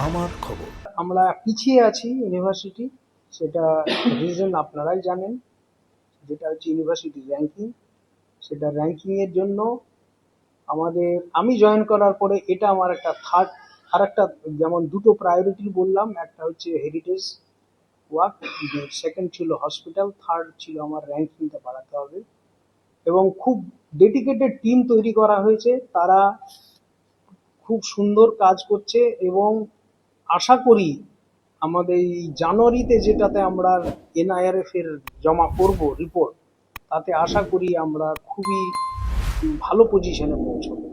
আমার খবর। আমরা পিছিয়ে আছি ইউনিভার্সিটি সেটা রিজন আপনারাই জানেন। যেটা হচ্ছে ইউনিভার্সিটি র্যাঙ্কিং সেটা র্যাঙ্কিংয়ের জন্য আমাদের, আমি জয়েন করার পরে এটা আমার একটা থার্ড আর একটা যেমন দুটো প্রায়োরিটি বললাম, একটা হচ্ছে হেরিটেজ ওয়ার্ক সেকেন্ড ছিল হসপিটাল থার্ড ছিল আমার র্যাঙ্কিংটা বাড়াতে হবে। এবং খুব ডেডিকেটেড টিম তৈরি করা হয়েছে, তারা খুব সুন্দর কাজ করছে এবং আশা করি আমাদের এই জানুয়ারিতে যেটাতে আমরা এনআইআরএফ এর জমা করব রিপোর্ট তাতে আশা করি আমরা খুবই ভালো পজিশনে পৌঁছবো।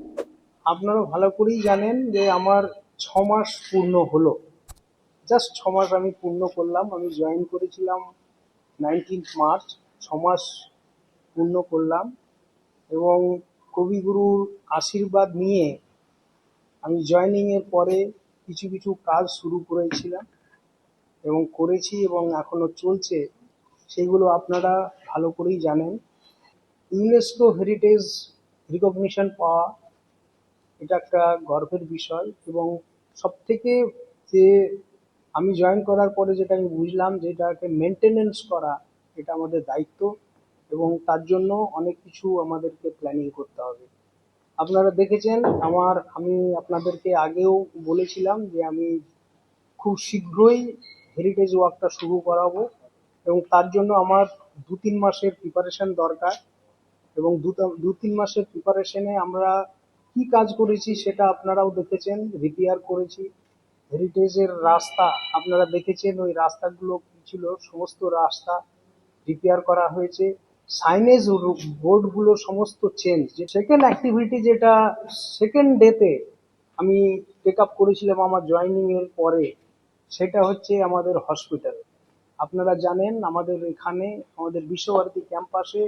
আপনারা ভালো করেই জানেন যে আমার ছ মাস পূর্ণ হলো। জাস্ট ছ মাস আমি পূর্ণ করলাম। আমি জয়েন করেছিলাম নাইনটিন্থ মার্চ ছ মাস পূর্ণ করলাম এবং কবিগুরুর আশীর্বাদ নিয়ে আমি জয়েনিং এর পরে কিছু কিছু কাজ শুরু করেছিলাম এবং করেছি এবং এখনও চলছে। সেগুলো আপনারা ভালো করেই জানেন। ইউনেস্কো হেরিটেজ রিকগনিশন পাওয়া, এটা একটা গর্বের বিষয় এবং সব থেকে যে আমি জয়েন করার পরে যেটা আমি বুঝলাম যে এটাকে মেনটেনেন্স করা, এটা আমাদের দায়িত্ব এবং তার জন্য অনেক কিছু আমাদেরকে প্ল্যানিং করতে হবে। আপনারা দেখেছেন, আমার, আমি আপনাদেরকে আগেও বলেছিলাম যে আমি খুব শীঘ্রই হেরিটেজ ওয়ার্কটা শুরু করাবো এবং তার জন্য আমার দু তিন মাসের প্রিপারেশন দরকার এবং দু তিন মাসের প্রিপারেশনে আমরা কি কাজ করেছি সেটা আপনারাও দেখেছেন রিপেয়ার করেছি। হেরিটেজের রাস্তা, আপনারা দেখেছেন ওই রাস্তাগুলো ছিল, সমস্ত রাস্তা রিপেয়ার করা হয়েছে। সাইনেজ বোর্ডগুলো সমস্ত চেঞ্জ যে সেকেন্ড অ্যাক্টিভিটি যেটা সেকেন্ড ডেতে আমি টেক আপ করেছিলাম আমার জয়েনিং এর পরে, সেটা হচ্ছে আমাদের হসপিটাল আপনারা জানেন, আমাদের এখানে, আমাদের বিশ্বভারতী ক্যাম্পাসে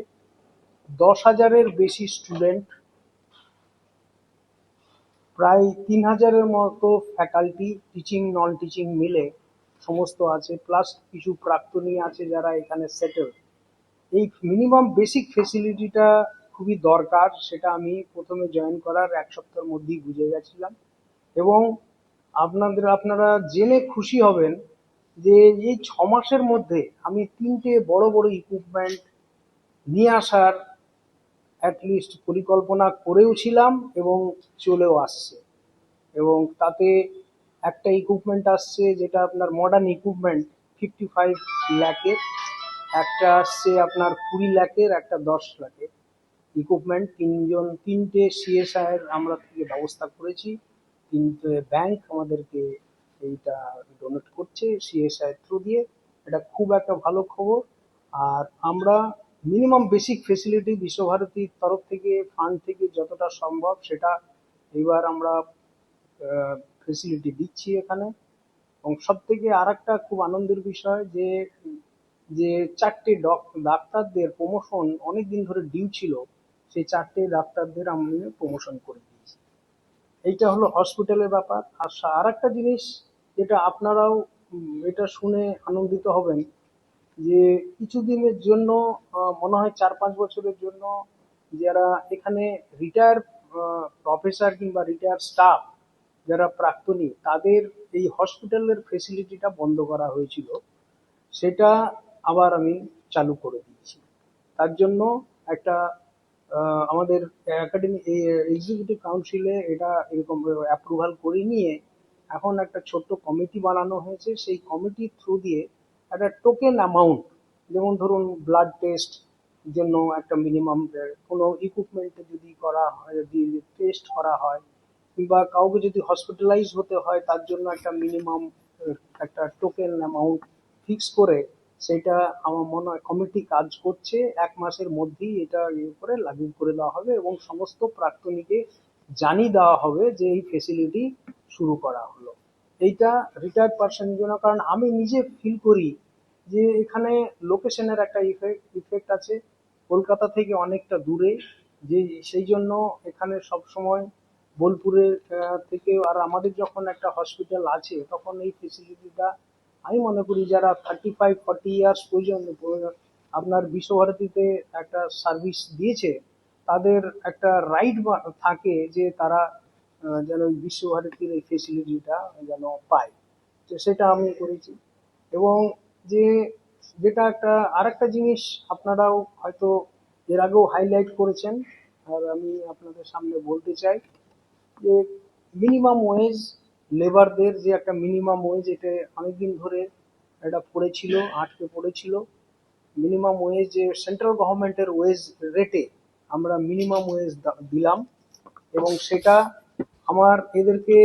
দশ হাজারের বেশি স্টুডেন্ট প্রায় তিন হাজারের মতো ফ্যাকাল্টি টিচিং নন টিচিং মিলে সমস্ত আছে প্লাস কিছু প্রাক্তনী আছে যারা এখানে সেটেল এই মিনিমাম বেসিক ফেসিলিটিটা খুবই দরকার, সেটা আমি প্রথমে জয়েন করার এক সপ্তাহের মধ্যেই বুঝে গেছিলাম। এবং আপনাদের, আপনারা জেনে খুশি হবেন যে এই ছ মাসের মধ্যে আমি তিনটে বড় বড় ইকুইপমেন্ট নিয়ে আসার অ্যাটলিস্ট পরিকল্পনা করেও ছিলাম এবং চলেও আসছে। এবং তাতে একটা ইকুইপমেন্ট আসছে যেটা আপনার মডার্ন ইকুইপমেন্ট ফিফটি ফাইভ ল্যাকের একটা আসছে আপনার কুড়ি লাখের, একটা দশ লাখের ইকুইপমেন্ট তিনজন, তিনটে সিএসআই আমরা থেকে ব্যবস্থা করেছি। তিনটে ব্যাংক আমাদেরকে এইটা ডোনেট করছে সিএসআই থ্রু দিয়ে। এটা খুব একটা ভালো খবর। আর আমরা মিনিমাম বেসিক ফেসিলিটি বিশ্বভারতীর তরফ থেকে ফান্ড থেকে যতটা সম্ভব সেটা এবার আমরা ফেসিলিটি দিচ্ছি এখানে। এবং সব থেকে আর একটা খুব আনন্দের বিষয় যে যে চারটে ডক- ডাক্তারদের প্রমোশন অনেক দিন ধরে ডিউ ছিল, সেই চারটে ডাক্তারদের আমি প্রমোশন করে দিয়েছি। এইটা হলো হসপিটালের ব্যাপার। আর আর একটা জিনিস যেটা আপনারাও এটা শুনে আনন্দিত হবেন যে কিছুদিনের জন্য মনে হয় চার পাঁচ বছরের জন্য যারা এখানে রিটায়ার প্রফেসর কিংবা রিটায়ার স্টাফ যারা প্রাক্তনী, তাদের এই হসপিটালের ফেসিলিটিটা বন্ধ করা হয়েছিল। সেটা আবার আমি চালু করে দিয়েছি তার জন্য একটা আমাদের একাডেমি এক্সিকিউটিভ কাউন্সিলে এটা এরকম অ্যাপ্রুভাল করে নিয়ে এখন একটা ছোট্ট কমিটি বানানো হয়েছে। সেই কমিটির থ্রু দিয়ে একটা টোকেন অ্যামাউন্ট যেমন ধরুন ব্লাড টেস্ট জন্য একটা মিনিমাম কোনো ইকুইপমেন্টে যদি করা হয়, যদি টেস্ট করা হয়, কিংবা কাউকে যদি হসপিটালাইজ হতে হয়, তার জন্য একটা মিনিমাম একটা টোকেন অ্যামাউন্ট ফিক্স করে সেটা আমার মনে হয় কমিটি কাজ করছে। এক মাসের মধ্যেই এটা ইয়ে করে লাগু করে দেওয়া হবে এবং সমস্ত প্রাক্তনীকে জানিয়ে দেওয়া হবে যে এই ফেসিলিটি শুরু করা হলো। এইটা রিটায়ার্ড পার্সনের জন্য, কারণ আমি নিজে ফিল করি যে এখানে লোকেশনের একটা ইফেক্ট ইফেক্ট আছে। কলকাতা থেকে অনেকটা দূরে, যে সেই জন্য এখানে সব সময় বোলপুরের থেকে আর আমাদের যখন একটা হসপিটাল আছে, তখন এই ফেসিলিটিটা আমি মনে করি যারা থার্টি ফাইভ ফর্টি ইয়ার্স পর্যন্ত আপনার বিশ্বভারতীতে একটা সার্ভিস দিয়েছে, তাদের একটা রাইট থাকে যে তারা যেন বিশ্বভারতীর এই ফেসিলিটিটা যেন পায়। তো সেটা আমি করেছি। এবং যে, যেটা একটা আরেকটা জিনিস আপনারাও হয়তো এর আগেও হাইলাইট করেছেন, আর আমি আপনাদের সামনে বলতে চাই যে মিনিমাম ওয়েজ লেবারদের যে একটা মিনিমাম ওয়েজ এটা অনেকদিন ধরে এটা পড়েছিল, আটকে পড়েছিল। মিনিমাম ওয়েজ যে সেন্ট্রাল গভর্নমেন্টের ওয়েজ রেটে আমরা মিনিমাম ওয়েজ দিলাম। এবং সেটা আমার এদেরকে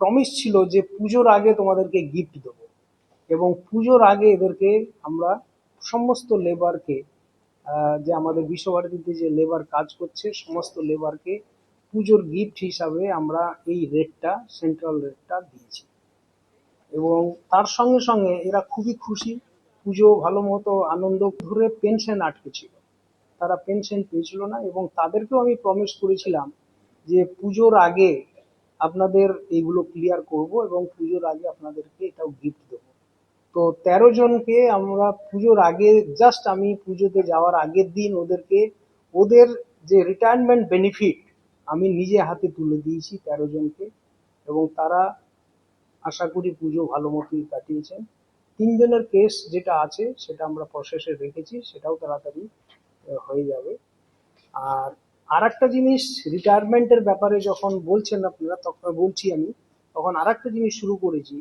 প্রমিস ছিল যে পুজোর আগে তোমাদেরকে গিফট দেবো। এবং পুজোর আগে এদেরকে আমরা সমস্ত লেবারকে যে আমাদের বিশ্বভারতীতে যে লেবার কাজ করছে, সমস্ত লেবারকে পুজোর গিফট হিসাবে আমরা এই রেটটা সেন্ট্রাল রেটটা দিয়েছি। এবং তার সঙ্গে সঙ্গে এরা খুবই খুশি। পুজো ভালো মতো, আনন্দ ধরে পেনশন আটকে ছিল। তারা পেনশন পেয়েছিল না এবং তাদেরকেও আমি প্রমিস করেছিলাম যে পুজোর আগে আপনাদের এইগুলো ক্লিয়ার করব এবং পুজোর আগে আপনাদেরকে এটাও গিফট দেবো। তো তেরো জনকে আমরা পুজোর আগে জাস্ট আমি পুজোতে যাওয়ার আগের দিন ওদেরকে, ওদের যে রিটায়ারমেন্ট বেনিফিট আমি নিজে হাতে তুলে দিয়েছি তেরো জনকে এবং তারা আশা করি পুজো ভালো মতোই কাটিয়েছেন। তিনজনের কেস যেটা আছে সেটা আমরা প্রসেসে রেখেছি, সেটাও তাড়াতাড়ি হয়ে যাবে। আর আর একটা জিনিস রিটায়ারমেন্টের ব্যাপারে যখন বলছেন আপনারা, তখন বলছি আমি, তখন আর একটা জিনিস শুরু করেছি।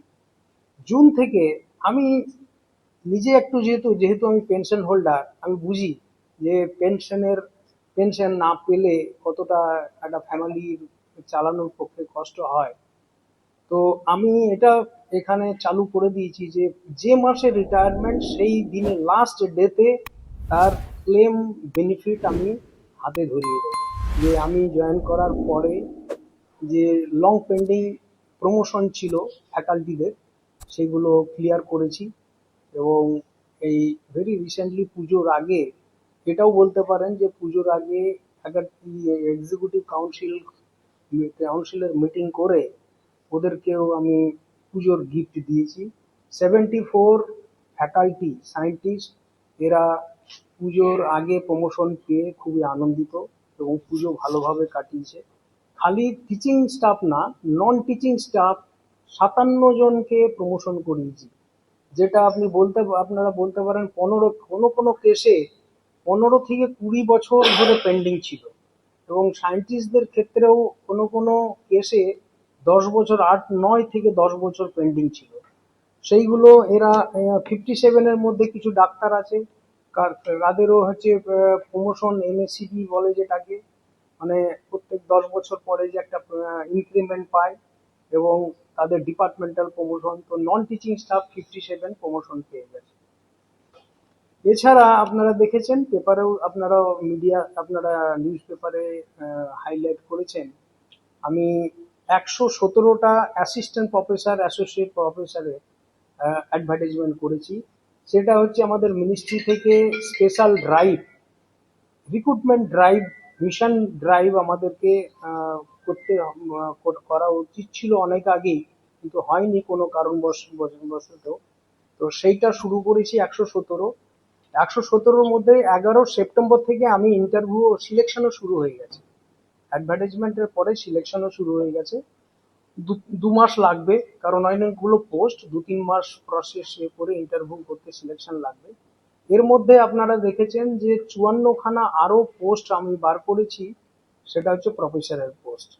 জুন থেকে আমি নিজে একটু যেহেতু যেহেতু আমি পেনশন হোল্ডার আমি বুঝি যে পেনশনের পেনশন না পেলে কতটা একটা ফ্যামিলির চালানোর পক্ষে কষ্ট হয়। তো আমি এটা এখানে চালু করে দিয়েছি যে যে মাসে রিটায়ারমেন্ট সেই দিনে লাস্ট ডেতে তার ক্লেম বেনিফিট আমি হাতে ধরিয়ে দেবো। যে আমি জয়েন করার পরে যে লং পেন্ডিং প্রমোশন ছিল ফ্যাকাল্টিদের সেগুলো ক্লিয়ার করেছি এবং এই ভেরি রিসেন্টলি পুজোর আগে এটাও বলতে পারেন যে পুজোর আগে একটা এক্সিকিউটিভ কাউন্সিল কাউন্সিলের মিটিং করে ওদেরকেও আমি পুজোর গিফট দিয়েছি। সেভেন্টি ফোর ফ্যাকাল্টি সায়েন্টিস্ট এরা পুজোর আগে প্রমোশন পেয়ে খুবই আনন্দিত এবং পুজো ভালোভাবে কাটিয়েছে। খালি টিচিং স্টাফ না নন টিচিং স্টাফ সাতান্ন জনকে প্রমোশন করিয়েছি। যেটা আপনি বলতে, আপনারা বলতে পারেন পনেরো, কোনো কোনো কেসে পনেরো থেকে কুড়ি বছর ধরে পেন্ডিং ছিল। এবং সায়েন্টিস্টদের ক্ষেত্রেও কোনো কোনো কেসে দশ বছর, আট, নয় থেকে দশ বছর পেন্ডিং ছিল। সেইগুলো এরা ফিফটি সেভেনের মধ্যে কিছু ডাক্তার আছে। তাদেরও হচ্ছে প্রমোশন এমএসসিবি বলে যেটাকে। মানে প্রত্যেক দশ বছর পরে যে একটা ইনক্রিমেন্ট পায় এবং তাদের ডিপার্টমেন্টাল প্রমোশন তো non teaching staff fifty seven promotion পেয়ে গেছে। এছাড়া আপনারা দেখেছেন, পেপারেও আপনারা মিডিয়া, আপনারা নিউজ পেপারে হাইলাইট করেছেন। আমি একশো সতেরোটা অ্যাসিস্ট্যান্ট প্রফেসর অ্যাসোসিয়েট প্রফেসরের অ্যাডভার্টাইজমেন্ট করেছি। সেটা হচ্ছে আমাদের মিনিস্ট্রি থেকে special drive recruitment drive mission drive আমাদেরকে করতে করা উচিত ছিল অনেক আগেই, কিন্তু হয়নি কোনো কারণবশ বশত। তো সেইটা শুরু করেছি একশো সতেরো। একশো সতেরোর মধ্যে এগারো সেপ্টেম্বর থেকে আমি ইন্টারভিউ ও সিলেকশনও শুরু হয়ে গেছে। অ্যাডভার্টাইজমেন্টের পরে সিলেকশনও শুরু হয়ে গেছে। দু- মাস লাগবে, কারণ অনেকগুলো পোস্ট দু তিন মাস প্রসেস করে ইন্টারভিউ করতে সিলেকশন লাগবে। এর মধ্যে আপনারা দেখেছেন যে চুয়ান্নখানা আরও পোস্ট আমি বার করেছি, সেটা হচ্ছে প্রফেসরের পোস্ট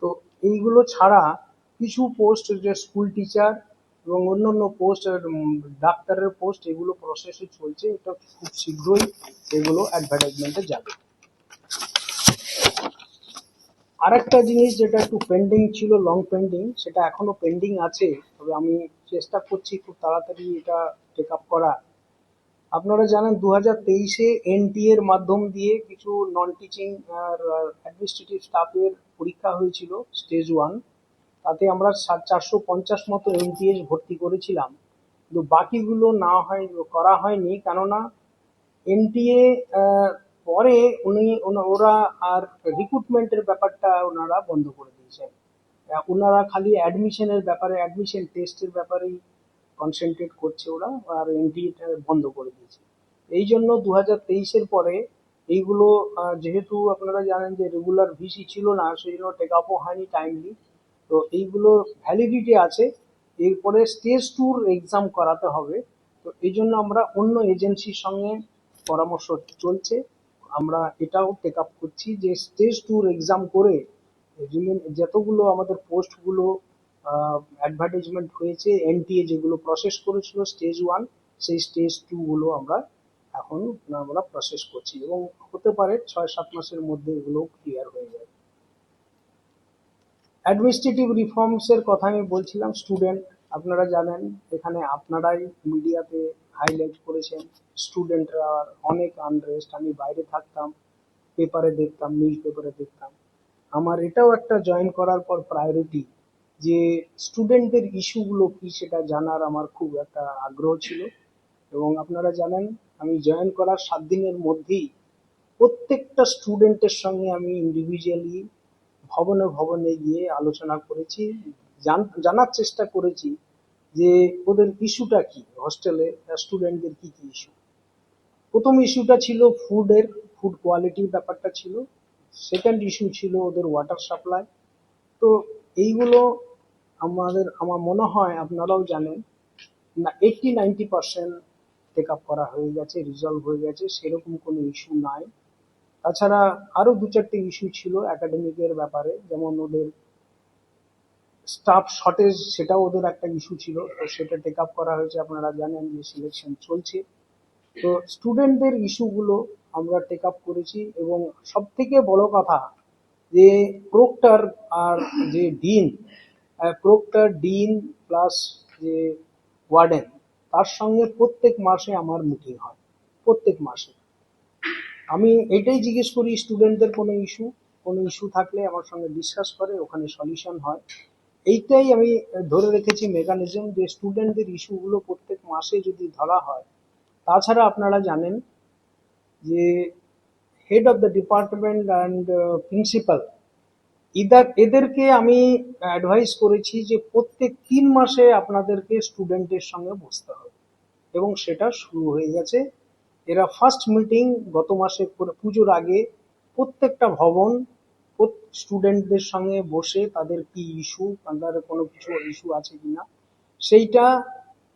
তো এইগুলো ছাড়া কিছু পোস্ট যে স্কুল টিচার এবং অন্যান্য পোস্ট ডাক্তারের পোস্ট এগুলো প্রসেসে চলছে, এটা খুব শীঘ্রই এগুলো অ্যাডভার্টাইজমেন্টে যাবে। আরেকটা জিনিস যেটা একটু পেন্ডিং ছিল লং পেন্ডিং সেটা এখনও পেন্ডিং আছে, তবে আমি চেষ্টা করছি খুব তাড়াতাড়ি এটা টেক আপ করা আপনারা জানেন দু হাজার তেইশে এনটি এর মাধ্যম দিয়ে কিছু নন টিচিং আর অ্যাডমিনিস্ট্রেটিভ স্টাফের পরীক্ষা হয়েছিল স্টেজ ওয়ান তাতে আমরা চারশো পঞ্চাশ মতো এনটিএস ভর্তি করেছিলাম। কিন্তু বাকিগুলো না হয়, করা হয়নি। কেননা এনটিএ পরে উনি ওরা আর রিক্রুটমেন্টের ব্যাপারটা ওনারা বন্ধ করে দিয়েছেন। ওনারা খালি অ্যাডমিশনের ব্যাপারে অ্যাডমিশন টেস্টের ব্যাপারেই কনসেন্ট্রেট করছে ওরা আর এনটিএ বন্ধ করে দিয়েছে। এই জন্য দু হাজার তেইশের পরে এইগুলো যেহেতু আপনারা জানেন যে রেগুলার ভিসি ছিল না, সেই জন্য টেক আপও হয়নি টাইমলি তো এইগুলো ভ্যালিডিটি আছে। এরপরে স্টেজ ট্যুর এক্সাম করাতে হবে। তো এই জন্য আমরা অন্য এজেন্সির সঙ্গে পরামর্শ চলছে। আমরা এটাও টেক আপ করছি যে স্টেজ ট্যুর এক্সাম করে যতগুলো আমাদের পোস্টগুলো অ্যাডভার্টাইজমেন্ট হয়েছে এনটিএ যেগুলো প্রসেস করেছিল স্টেজ ওয়ান সেই স্টেজ টুগুলো আমরা এখন আমরা প্রসেস করছি এবং হতে পারে ছয় সাত মাসের মধ্যে এগুলো ক্লিয়ার হয়ে যাবে। অ্যাডমিনিস্ট্রেটিভ রিফর্মসের কথা আমি বলছিলাম স্টুডেন্ট আপনারা জানেন, এখানে আপনারাই মিডিয়াতে হাইলাইট করেছেন স্টুডেন্টরা অনেক আনরেস্ট আমি বাইরে থাকতাম পেপারে দেখতাম নিউজ পেপারে দেখতাম। আমার এটাও একটা জয়েন করার পর প্রায়োরিটি যে স্টুডেন্টদের ইস্যুগুলো কি সেটা জানার আমার খুব একটা আগ্রহ ছিল। এবং আপনারা জানেন, আমি জয়েন করার সাত দিনের মধ্যেই প্রত্যেকটা স্টুডেন্টের সঙ্গে আমি ইন্ডিভিজুয়ালি ভবনে ভবনে গিয়ে আলোচনা করেছি জানার চেষ্টা করেছি যে ওদের ইস্যুটা কি, হস্টেলে স্টুডেন্টদের কি কি ইস্যু। প্রথম ইস্যুটা ছিল ফুডের, ফুড কোয়ালিটির ব্যাপারটা ছিল। সেকেন্ড ইস্যু ছিল ওদের ওয়াটার সাপ্লাই। তো এইগুলো আমাদের, আমার মনে হয় আপনারাও জানেন, না eighty ninety percent take up করা হয়ে গেছে রিজলভ হয়ে গেছে, সেরকম কোনো ইস্যু নাই। তাছাড়া আরও দু চারটে ইস্যু ছিল একাডেমিকের ব্যাপারে, যেমন ওদের স্টাফ শর্টেজ সেটাও ওদের একটা ইস্যু ছিল। তো সেটা টেক আপ করা হয়েছে, আপনারা জানেন যে সিলেকশন চলছে। তো স্টুডেন্টদের ইস্যুগুলো আমরা টেক আপ করেছি এবং সব থেকে বড় কথা যে প্রোক্টার আর যে ডিন প্রোক্টার ডিন প্লাস যে ওয়ার্ডেন তার সঙ্গে প্রত্যেক মাসে আমার মিটিং হয়। প্রত্যেক মাসে। আমি এটাই জিজ্ঞেস করি স্টুডেন্টদের কোনো ইস্যু কোনো ইস্যু থাকলে আমার সঙ্গে ডিসকাস করে, ওখানে সলিউশন হয়। এইটাই আমি ধরে রেখেছি মেকানিজম যে স্টুডেন্টদের ইস্যুগুলো প্রত্যেক মাসে যদি ধরা হয়, তাছাড়া আপনারা জানেন যে head of the department and principal either এদেরকে আমি অ্যাডভাইস করেছি যে প্রত্যেক তিন মাসে আপনাদেরকে স্টুডেন্টের সঙ্গে বসতে হবে। এবং সেটা শুরু হয়ে গেছে। এরা ফার্স্ট মিটিং গত মাসে পুজোর আগে প্রত্যেকটা ভবন স্টুডেন্টদের সঙ্গে বসে তাদের কি ইস্যু তাদের কোনো কিছু ইস্যু আছে কিনা, সেইটা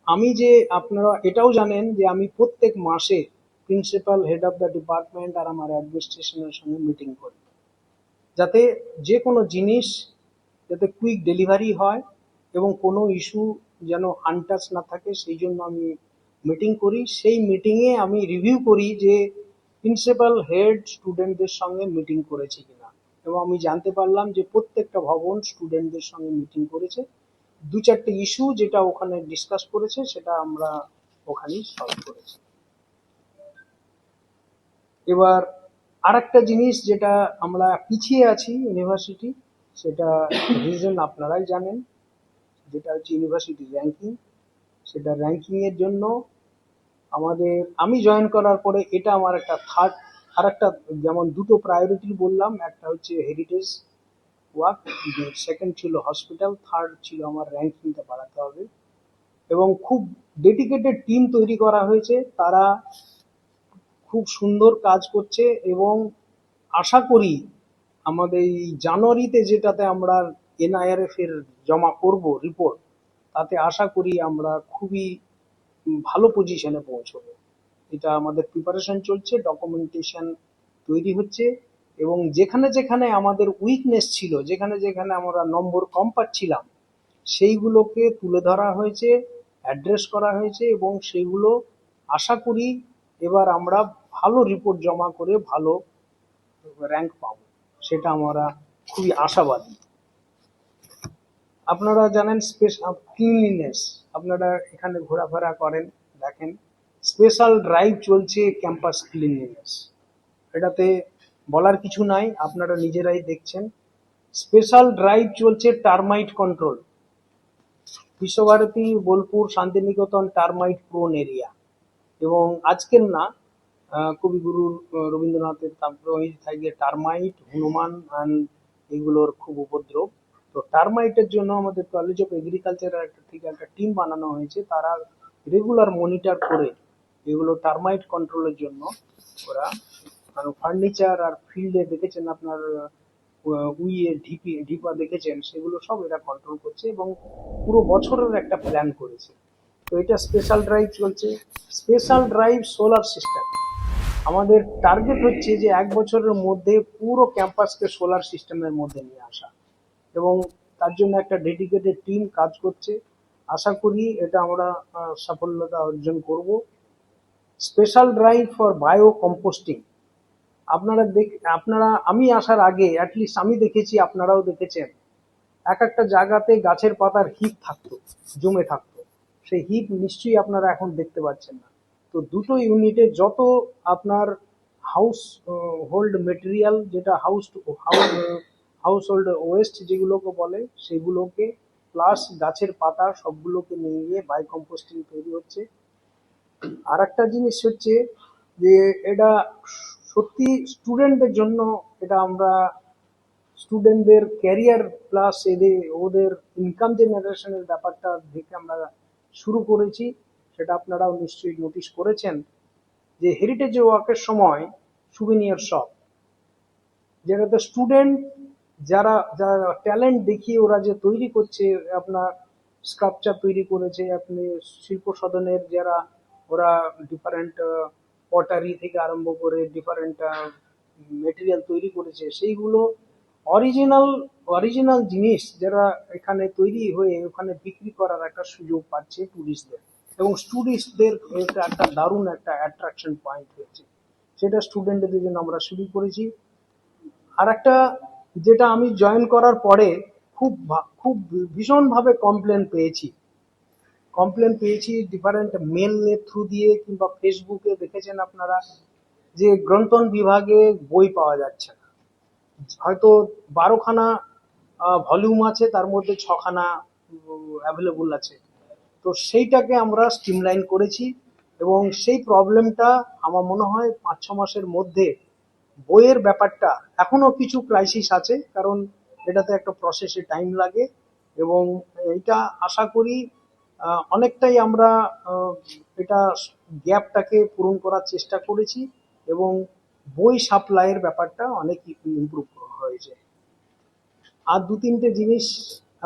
আমি যে আপনারা এটাও জানেন যে আমি প্রত্যেক মাসে principal head of the department আর আমার অ্যাডমিনিস্ট্রেশনের সঙ্গে মিটিং করি। যাতে যে কোনো জিনিস যাতে কুইক ডেলিভারি হয় এবং কোনো ইস্যু যেন আনটাচ না থাকে, সেই জন্য আমি মিটিং করি, সেই মিটিংয়ে আমি রিভিউ করি যে প্রিন্সিপাল হেড স্টুডেন্টদের সঙ্গে মিটিং করেছে কিনা। এবং আমি জানতে পারলাম যে প্রত্যেকটা ভবন স্টুডেন্টদের সঙ্গে মিটিং করেছে। দু চারটে ইস্যু যেটা ওখানে ডিসকাস করেছে, সেটা আমরা ওখানেই সলভ করেছি। এবার আরেকটা জিনিস যেটা আমরা পিছিয়ে আছি ইউনিভার্সিটি সেটা রিজন আপনারাই জানেন। যেটা হচ্ছে ইউনিভার্সিটি র্যাঙ্কিং সেটা র্যাঙ্কিংয়ের জন্য আমাদের, আমি জয়েন করার পরে এটা আমার একটা থার্ড আর একটা যেমন দুটো প্রায়োরিটি বললাম, একটা হচ্ছে হেরিটেজ ওয়ার্ক সেকেন্ড ছিল হসপিটাল থার্ড ছিল আমার র্যাঙ্কিংটা বাড়াতে হবে। এবং খুব ডেডিকেটেড টিম তৈরি করা হয়েছে, তারা খুব সুন্দর কাজ করছে এবং আশা করি আমাদের এই জানুয়ারিতে যেটাতে আমরা এনআইআরএফ এর জমা করব রিপোর্ট তাতে আশা করি আমরা খুবই ভালো পজিশনে পৌঁছবো। এটা আমাদের প্রিপারেশন চলছে ডকুমেন্টেশন তৈরি হচ্ছে এবং যেখানে যেখানে আমাদের উইকনেস ছিল, যেখানে যেখানে আমরা নম্বর কম পাচ্ছিলাম, সেইগুলোকে তুলে ধরা হয়েছে অ্যাড্রেস করা হয়েছে এবং সেইগুলো আশা করি এবার আমরা ভালো রিপোর্ট জমা করে ভালো র্যাঙ্ক পাবো। সেটা আমরা খুবই আশাবাদী। আপনারা জানেন স্পেস ক্লিনলিনেস আপনারা এখানে ঘোরাফেরা করেন, দেখেন। স্পেশাল ড্রাইভ চলছে ক্যাম্পাস ক্লিনলিনেস এটাতে বলার কিছু নাই, আপনারা নিজেরাই দেখছেন। স্পেশাল ড্রাইভ চলছে termite control Visvabharati, Bolpur, Santiniketan termite prone area এবং আজকের না কবিগুরু রবীন্দ্রনাথের তাম্রহিত থাকে টার্মাইট হনুমান অ্যান্ড এগুলোর খুব উপদ্রব। তো টার্মাইটের জন্য আমাদের কলেজ অফ এগ্রিকালচারের একটা থেকে একটা টিম বানানো হয়েছে। তারা রেগুলার মনিটর করে এগুলো টার্মাইট কন্ট্রোলের জন্য। ওরা ফার্নিচার আর ফিল্ডে দেখেছেন আপনার উইয়ে ঢিপি, ঢিপা দেখেছেন? সেগুলো সব এরা কন্ট্রোল করছে এবং পুরো বছরের একটা প্ল্যান করেছে। তো এটা স্পেশাল ড্রাইভ চলছে। স্পেশাল ড্রাইভ সোলার সিস্টেম আমাদের টার্গেট হচ্ছে যে এক বছরের মধ্যে পুরো ক্যাম্পাসকে সোলার সিস্টেমের মধ্যে নিয়ে আসা। এবং তার জন্য একটা ডেডিকেটেড টিম কাজ করছে। আশা করি এটা আমরা সাফল্যতা অর্জন করব। Special drive for bio composting আপনারা দেখ, আপনারা, আমি আসার আগে অ্যাটলিস্ট আমি দেখেছি, আপনারাও দেখেছেন, এক একটা জায়গাতে গাছের পাতার হিপ থাকতো, জমে থাকতো। সেই হিপ নিশ্চয়ই আপনারা এখন দেখতে পাচ্ছেন না। তো দুটো ইউনিটে যত আপনার হাউস হোল্ড মেটেরিয়াল যেটা হাউস হাউস হোল্ড ওয়েস্ট যেগুলোকে বলে, সেগুলোকে প্লাস গাছের পাতা সবগুলোকে নিয়ে গিয়ে বাই কম্পোস্টিং তৈরি হচ্ছে। আর একটা জিনিস হচ্ছে যে এটা সত্যি স্টুডেন্টদের জন্য এটা আমরা স্টুডেন্টদের ক্যারিয়ার প্লাস এদের, ওদের ইনকাম জেনারেশনের ব্যাপারটা দেখে আমরা শুরু করেছি। সেটা আপনারাও নিশ্চয়ই নোটিশ করেছেন যে হেরিটেজ ওয়াকের সময় সুবিনিয়ার শপ যেটাতে স্টুডেন্ট যারা যারা ট্যালেন্ট দেখিয়ে ওরা যে তৈরি করছে, আপনার স্কাল্পচার তৈরি করেছে, আপনি শিল্প সদনের যারা, ওরা ডিফারেন্ট পটারি থেকে আরম্ভ করে ডিফারেন্ট মেটেরিয়াল তৈরি করেছে, সেইগুলো অরিজিনাল অরিজিনাল জিনিস যারা এখানে তৈরি হয়ে ওখানে বিক্রি করার একটা সুযোগ পাচ্ছে টুরিস্টদের এবং স্টুডেন্টসদের এটা একটা দারুণ একটা অ্যাট্রাকশন পয়েন্ট হয়েছে সেটা স্টুডেন্টদের জন্য আমরা শুরু করেছি। আর একটা যেটা আমি জয়েন করার পরে খুব খুব ভীষণভাবে কমপ্লেন পেয়েছি। কমপ্লেন পেয়েছি ডিফারেন্ট মেলের থ্রু দিয়ে কিংবা ফেসবুকে দেখেছেন আপনারা যে গ্রন্থন বিভাগে বই পাওয়া যাচ্ছে না। হয়তো বারোখানা ভলিউম আছে, তার মধ্যে ছখানা অ্যাভেলেবল আছে। তো সেইটাকে আমরা স্ট্রিমলাইন করেছি এবং সেই প্রবলেমটা আমার মনে হয় পাঁচ ছ মাসের মধ্যে বইয়ের ব্যাপারটা, এখনও কিছু ক্রাইসিস আছে, কারণ এটাতে একটা প্রসেসে টাইম লাগে এবং এটা আশা করি অনেকটাই আমরা এটা গ্যাপটাকে পূরণ করার চেষ্টা করেছি এবং বই সাপ্লাইয়ের ব্যাপারটা অনেক ইমপ্রুভ হয়েছে। আর দু তিনটে জিনিস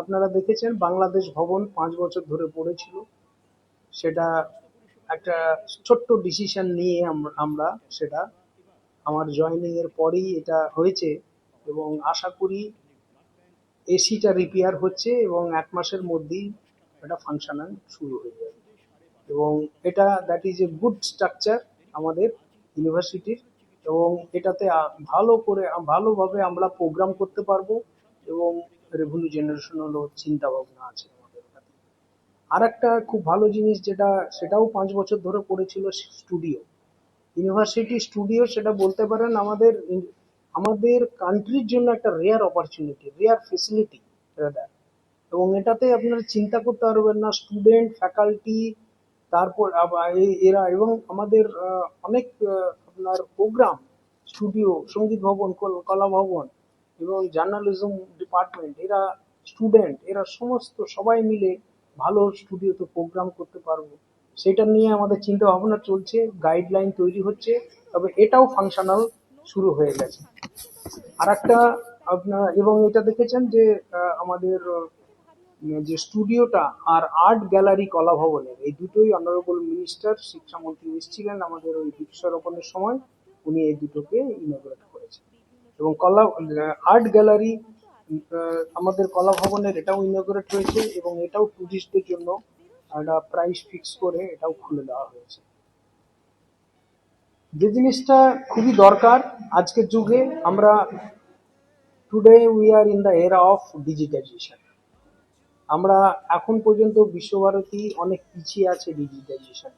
আপনারা দেখেছেন, বাংলাদেশ ভবন পাঁচ বছর ধরে পড়েছিল। সেটা একটা ছোট্ট ডিসিশন নিয়ে আমরা সেটা আমার জয়েনিং এর পরেই এটা হয়েছে এবং আশা করি এসিটা রিপেয়ার হচ্ছে এবং এক মাসের মধ্যেই এটা ফাংশনাল শুরু হয়ে যাবে। এবং এটা that is a good structure আমাদের ইউনিভার্সিটির এবং এটাতে ভালো করে ভালোভাবে আমরা প্রোগ্রাম করতে পারব এবং রেভিনিউ জেনারেশনালও চিন্তা ভাবনা আছে আমাদের আর একটা খুব ভালো জিনিস যেটা সেটাও পাঁচ বছর ধরে পড়েছিল স্টুডিও ইউনিভার্সিটি স্টুডিও সেটা বলতে পারেন আমাদের আমাদের কান্ট্রির জন্য একটা রেয়ার অপরচুনিটি রেয়ার ফেসিলিটি দেয় এবং এটাতে আপনারা চিন্তা করতে পারবেন না স্টুডেন্ট ফ্যাকাল্টি তারপর এরা এবং আমাদের অনেক আপনার প্রোগ্রাম স্টুডিও সংগীত ভবন, কলা ভবন এবং জার্নালিজম ডিপার্টমেন্ট এরা স্টুডেন্ট এরা সমস্ত সবাই মিলে ভালো স্টুডিওতে প্রোগ্রাম করতে পারব। সেটা নিয়ে আমাদের চিন্তা ভাবনা চলছে গাইডলাইন তৈরি হচ্ছে, তবে এটাও ফাংশনাল শুরু হয়ে গেছে। আর একটা আপনার, এবং এটা দেখেছেন যে আমাদের যে স্টুডিওটা আর আর্ট গ্যালারি কলা ভবনের এই দুটোই অনারেবল মিনিস্টার শিক্ষামন্ত্রী এসেছিলেন আমাদের ওই বৃক্ষরোপণের সময়, উনি এই দুটোকে ইনগ্রেট করেছেন। এবং কলা আর্ট গ্যালারি আমাদের কলা ভবনের এটাও ইনগ্রেট হয়েছে, এবং এটাও টুরিস্টদের জন্য একটা প্রাইস ফিক্স করে এটাও খুলে দেওয়া হয়েছে। যে জিনিসটা খুবই দরকার আজকের যুগে, আমরা today we are in the era of digitization আমরা এখন পর্যন্ত বিশ্বভারতী অনেক পিছিয়ে আছে ডিজিটাইজেশন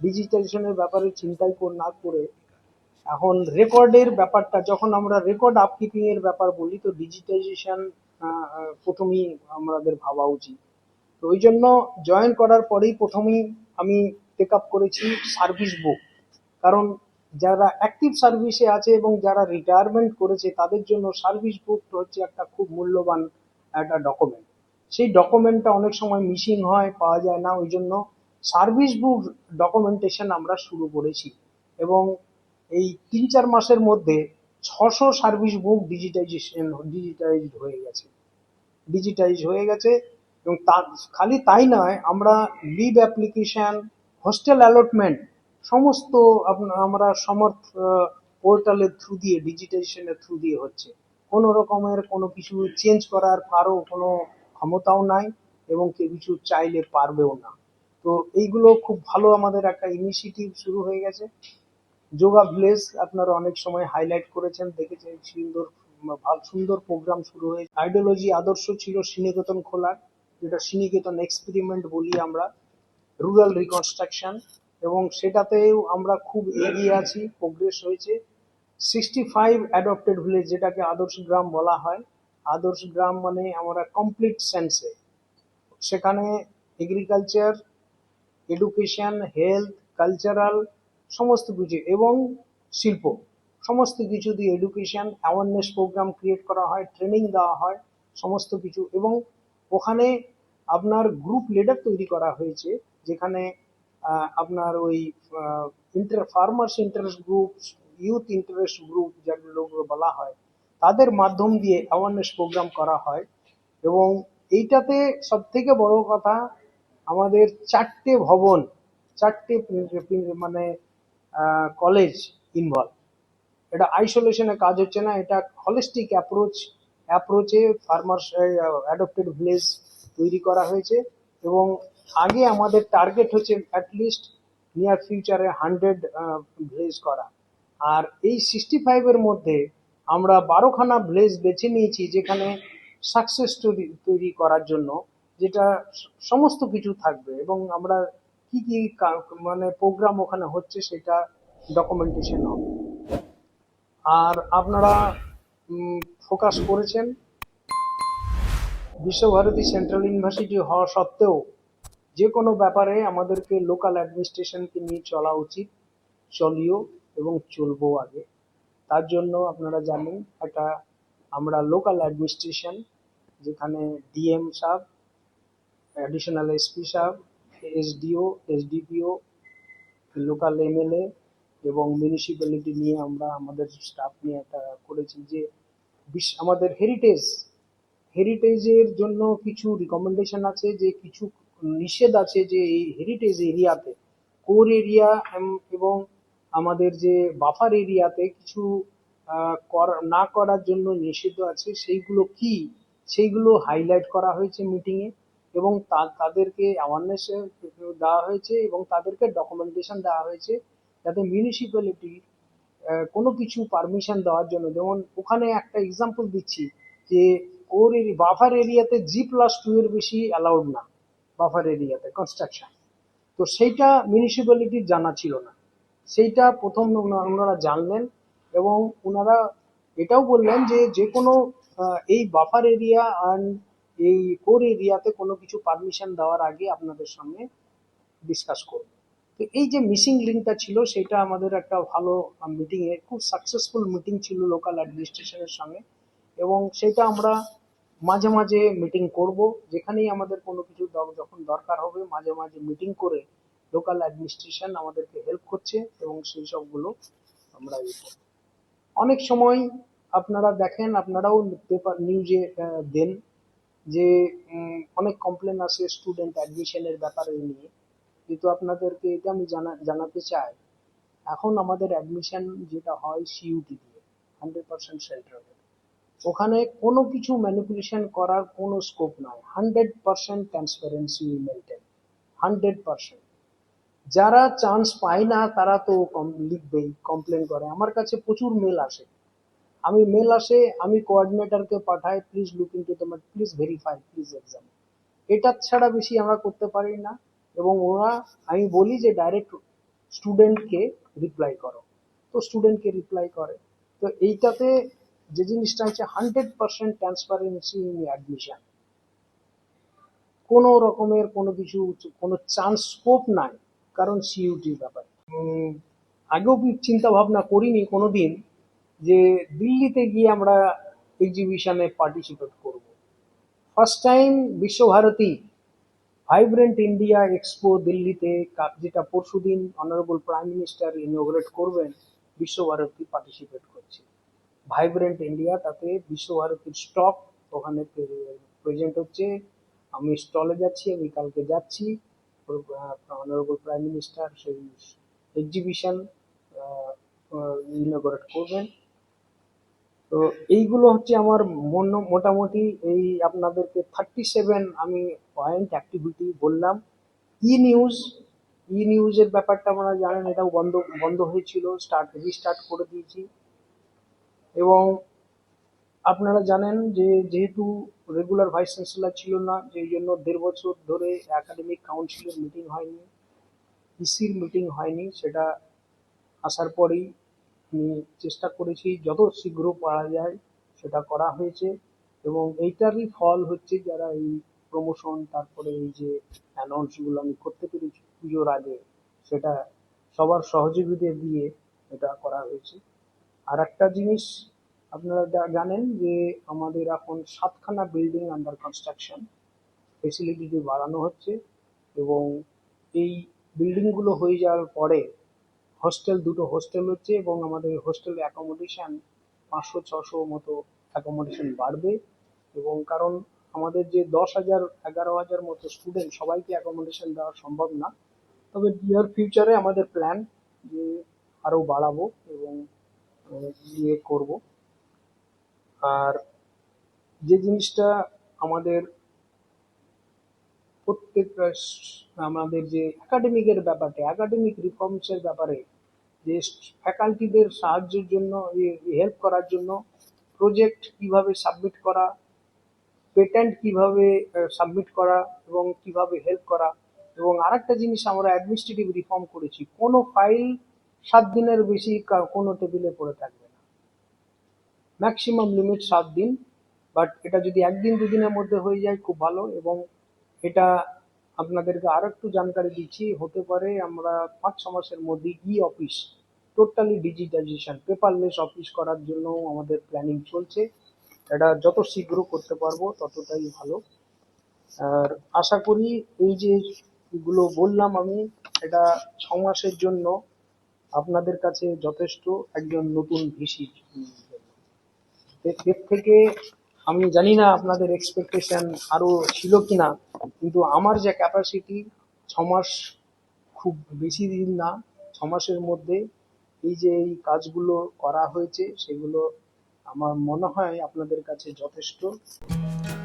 ডিজিটাইজেশনের ব্যাপারে চিন্তাই না করে এখন রেকর্ডের ব্যাপারটা, যখন আমরা রেকর্ড আপকিপিং এর ব্যাপার বলি, তো ডিজিটাইজেশন প্রথমেই আমাদের ভাবা উচিত। তো ওই জন্য জয়েন করার পরেই প্রথমেই আমি টেক আপ করেছি সার্ভিস বুক কারণ যারা অ্যাক্টিভ সার্ভিসে আছে এবং যারা রিটায়ারমেন্ট করেছে, তাদের জন্য সার্ভিস বুক হচ্ছে একটা খুব মূল্যবান একটা ডকুমেন্ট সেই ডকুমেন্টটা অনেক সময় মিসিং হয়, পাওয়া যায় না, ওই জন্য সার্ভিস বুক ডকুমেন্টেশন আমরা শুরু করেছি। এবং এই তিন চার মাসের মধ্যে ছশো সার্ভিস বুক ডিজিটাইজেশন ডিজিটাইজড হয়ে গেছে। ডিজিটাইজ হয়ে গেছে এবং তা খালি তাই নয়, আমরা লিভ অ্যাপ্লিকেশন হোস্টেল অ্যালটমেন্ট সমস্ত আমরা সমর্থ পোর্টালের থ্রু দিয়ে ডিজিটাইজেশনের থ্রু দিয়ে হচ্ছে। কোনো রকমের কোনো কিছু চেঞ্জ করার কারও কোনো ক্ষমতাও নাই এবং কেউ কিছু চাইলে পারবেও না। তো এইগুলো খুব ভালো আমাদের একটা ইনিশিয়েটিভ শুরু হয়ে গেছে। যোগা ভিলেজ আপনারা অনেক সময় হাইলাইট করেছেন, দেখেছেন, সুন্দর সুন্দর প্রোগ্রাম শুরু হয়েছে। আইডিওলজি আদর্শ ছিল শ্রীনিকেতন খোলার যেটা শ্রীনিকেতন এক্সপেরিমেন্ট বলি আমরা রুরাল রিকনস্ট্রাকশন এবং সেটাতেও আমরা খুব এগিয়ে আছি প্রোগ্রেস হয়েছে। সিক্সটি ফাইভ অ্যাডপ্টেড ভিলেজ যেটাকে আদর্শ গ্রাম বলা হয়, আদর্শ গ্রাম মানে আমরা কমপ্লিট সেন্সে সেখানে এগ্রিকালচার এডুকেশন হেলথ কালচারাল সমস্ত কিছু, এবং শিল্প। সমস্ত কিছু দিয়ে এডুকেশন অ্যাওয়ারনেস প্রোগ্রাম ক্রিয়েট করা হয় ট্রেনিং দেওয়া হয়, সমস্ত কিছু, এবং ওখানে আপনার গ্রুপ লিডার তৈরি করা হয়েছে, যেখানে আপনার ওই inter farmers interest group youth interest group যেগুলো বলা হয়, তাদের মাধ্যম দিয়ে অ্যাওয়ারনেস প্রোগ্রাম করা হয়। এবং এইটাতে সব থেকে বড় কথা, আমাদের চারটে ভবন, চারটে মানে কলেজ ইনভলভ এটা আইসোলেশনে কাজ হচ্ছে না, এটা হলিস্টিক অ্যাপ্রোচ অ্যাপ্রোচে ফার্মার্স অ্যাডপ্টেড ভিলেজ তৈরি করা হয়েছে এবং আগে আমাদের টার্গেট হচ্ছে অ্যাটলিস্ট নিয়ার ফিউচারে হান্ড্রেড ভিলেজ করা। আর এই সিক্সটি ফাইভের মধ্যে আমরা বারোখানা ভিলেজ বেছে নিয়েছি যেখানে সাকসেস স্টোরি তৈরি করার জন্য যেটা সমস্ত কিছু থাকবে এবং আমরা কি কি মানে প্রোগ্রাম ওখানে হচ্ছে সেটা ডকুমেন্টেশন হবে। আর আপনারা ফোকাস করেছেন বিশ্বভারতী সেন্ট্রাল ইউনিভার্সিটি হওয়া সত্ত্বেও যে কোনো ব্যাপারে আমাদেরকে লোকাল অ্যাডমিনিস্ট্রেশনকে নিয়ে চলা উচিত, চলিও এবং চলবো আগে। তার জন্য আপনারা জানেন একটা আমরা লোকাল অ্যাডমিনিস্ট্রেশন, যেখানে ডিএম সাহেব, অ্যাডিশনাল এসপি সাহেব, এসডিও, এসডিপিও, লোকাল এমএলএ এবং মিউনিসিপ্যালিটি নিয়ে আমরা আমাদের স্টাফ নিয়ে একটা করেছি যে আমাদের হেরিটেজ হেরিটেজের জন্য কিছু রিকমেন্ডেশন আছে, যে কিছু নিষেধ আছে যে এই হেরিটেজ এরিয়াতে কোর এরিয়া এবং আমাদের যে বাফার এরিয়াতে কিছু না করার জন্য নিষিদ্ধ আছে, সেইগুলো কি? সেইগুলো হাইলাইট করা হয়েছে মিটিংয়ে এবং তাদেরকে অ্যাওয়ারনেস দেওয়া হয়েছে, এবং তাদেরকে ডকুমেন্টেশন দেওয়া হয়েছে, যাতে মিউনিসিপ্যালিটি কোনো কিছু পারমিশন দেওয়ার জন্য। যেমন ওখানে একটা এক্সাম্পল দিচ্ছি যে, ওর বাফার এরিয়াতে জি প্লাস টু এর বেশি অ্যালাউড না বাফার এরিয়াতে কনস্ট্রাকশন তো সেইটা মিউনিসিপ্যালিটির জানা ছিল না। সেইটা প্রথম ওনা- ওনারা জানলেন এবং ওনারা এটাও বললেন যে যে কোনো এই বাফার এরিয়া অ্যান্ড এই কোর এরিয়াতে কোনো কিছু পারমিশন দেওয়ার আগে আপনাদের সঙ্গে ডিসকাস করব। তো এই যে মিসিং লিঙ্কটা ছিল, সেটা আমাদের একটা ভালো মিটিং এ খুব সাকসেসফুল মিটিং ছিল লোকাল অ্যাডমিনিস্ট্রেশনের সঙ্গে। এবং সেটা আমরা মাঝে মাঝে মিটিং করব। যেখানেই আমাদের কোনো কিছু যখন দরকার হবে, মাঝে মাঝে মিটিং করে লোকাল অ্যাডমিনিস্ট্রেশন আমাদেরকে হেল্প করছে এবং সেই সবগুলো আমরা ইয়ে। অনেক সময় আপনারা দেখেন, আপনারাও পেপার নিউজে দেন যে অনেক কমপ্লেন আসে স্টুডেন্ট অ্যাডমিশনের ব্যাপারে নিয়ে। কিন্তু আপনাদেরকে এটা আমি জানা, জানাতে চাই, এখন আমাদের অ্যাডমিশন যেটা হয় সিইউটি দিয়ে হান্ড্রেড পার্সেন্ট সেন্ট্রাল ওখানে কোনো কিছু ম্যানিপুলেশন করার কোনো স্কোপ নাই hundred percent transparency maintain hundred percent যারা চান্স পায় না, তারা তো লিখবেই কমপ্লেন করে। আমার কাছে প্রচুর মেল আসে। আমি মেল আসে, আমি কোঅর্ডিনেটরকে পাঠাই please look into the please verify please exam এটা ছাড়া বেশি আমরা করতে পারি না। এবং ওরা, আমি বলি যে ডাইরেক্ট স্টুডেন্টকে রিপ্লাই করো। তো স্টুডেন্টকে রিপ্লাই করে। তো এইটাতে যে জিনিসটা হচ্ছে hundred percent transparency in admission কোনো রকমের কোনো কিছু, কোনো চান্স স্কোপ নাই, কারণ সিইউটির ব্যাপারে। আগেও চিন্তা ভাবনা করিনি কোনোদিন যে দিল্লিতে গিয়ে আমরা এক্সিবিশনে পার্টিসিপেট করব। First time Visvabharati vibrant India expo দিল্লিতে যেটা পরশুদিন অনারেবল প্রাইম মিনিস্টার ইনোগ্রেট করবেন, বিশ্বভারতী পার্টিসিপেট করছে। ভাইব্রেন্ট ইন্ডিয়া তাতে বিশ্বভারতীর স্টক ওখানে প্রেজেন্ট হচ্ছে। আমি স্টলে যাচ্ছি, আমি কালকে যাচ্ছি। অনারেবল প্রাইম মিনিস্টার সেই এক্সিবিশন ইনগরেট করবেন। তো এইগুলো হচ্ছে আমার মন- মোটামুটি এই আপনাদেরকে থার্টি সেভেন আমি পয়েন্ট অ্যাক্টিভিটি বললাম। ই নিউজ ই নিউজের ব্যাপারটা আপনারা জানেন, এটাও বন্ধ বন্ধ হয়েছিল স্টার্ট রিস্টার্ট করে দিয়েছি। এবং আপনারা জানেন যে যেহেতু রেগুলার ভাইস চ্যান্সেলর ছিল না যেই জন্য দেড় বছর ধরে একাডেমিক কাউন্সিলের মিটিং হয়নি ইসির মিটিং হয়নি, সেটা আসার পরেই চেষ্টা করেছি যত শীঘ্র পারা যায় সেটা করা হয়েছে এবং এইটারই ফল হচ্ছে যারা এই প্রমোশন তারপরে এই যে অ্যানাউন্সগুলো আমি করতে পেরেছি পুজোর আগে, সেটা সবার সহযোগিতা দিয়ে এটা করা হয়েছে। আর একটা জিনিস আপনারা জানেন যে আমাদের এখন সাতখানা বিল্ডিং আন্ডার কনস্ট্রাকশন ফেসিলিটি বাড়ানো হচ্ছে এবং এই বিল্ডিংগুলো হয়ে যাওয়ার পরে হস্টেল দুটো হোস্টেল হচ্ছে এবং আমাদের হোস্টেল অ্যাকোমোডেশন পাঁচশো, ছশো মতো অ্যাকোমোডেশন বাড়বে এবং কারণ আমাদের যে দশ হাজার, এগারো হাজার মতো স্টুডেন্ট সবাইকে অ্যাকোমোডেশন দেওয়া সম্ভব না। তবে নিয়ার ফিউচারে আমাদের প্ল্যান যে আরও বাড়াবো এবং ইয়ে করব। আর যে জিনিসটা আমাদের প্রত্যেকটা আমাদের যে একাডেমিকের ব্যাপারটা একাডেমিক রিফর্মসের ব্যাপারে যে ফ্যাকাল্টিদের সাহায্যের জন্য হেল্প করার জন্য প্রজেক্ট কীভাবে সাবমিট করা পেটেন্ট কীভাবে সাবমিট করা এবং কীভাবে হেল্প করা এবং আরেকটা জিনিস আমরা অ্যাডমিনিস্ট্রেটিভ রিফর্ম করেছি। কোনো ফাইল সাত দিনের বেশি কোনো টেবিলে পড়ে থাকবে না। ম্যাক্সিমাম লিমিট সাত দিন বাট এটা যদি একদিন দুদিনের মধ্যে হয়ে যায়, খুব ভালো এবং এটা আপনাদেরকে আরও একটু জানকারি দিচ্ছি, হতে পারে আমরা পাঁচ, ছ মাসের মধ্যে e office totally digitization paperless office করার জন্য আমাদের প্ল্যানিং চলছে। এটা যত শীঘ্র করতে পারব ততটাই ভালো। আর আশা করি এই যে এগুলো বললাম আমি, এটা ছ মাসের জন্য আপনাদের কাছে যথেষ্ট একজন নতুন ভিসি এর থেকে আমি জানি না আপনাদের এক্সপেকটেশন আরও ছিল কি না কিন্তু আমার যে ক্যাপাসিটি ছ মাস খুব বেশি দিন না ছমাসের মাসের মধ্যে এই যে এই কাজগুলো করা হয়েছে, সেগুলো আমার মনে হয় আপনাদের কাছে যথেষ্ট।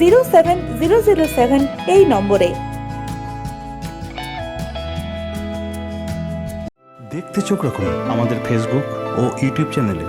zero seven zero zero seven এই নম্বরে। দেখতে চোখ রাখুন আমাদের ফেসবুক ও ইউটিউব চ্যানেলে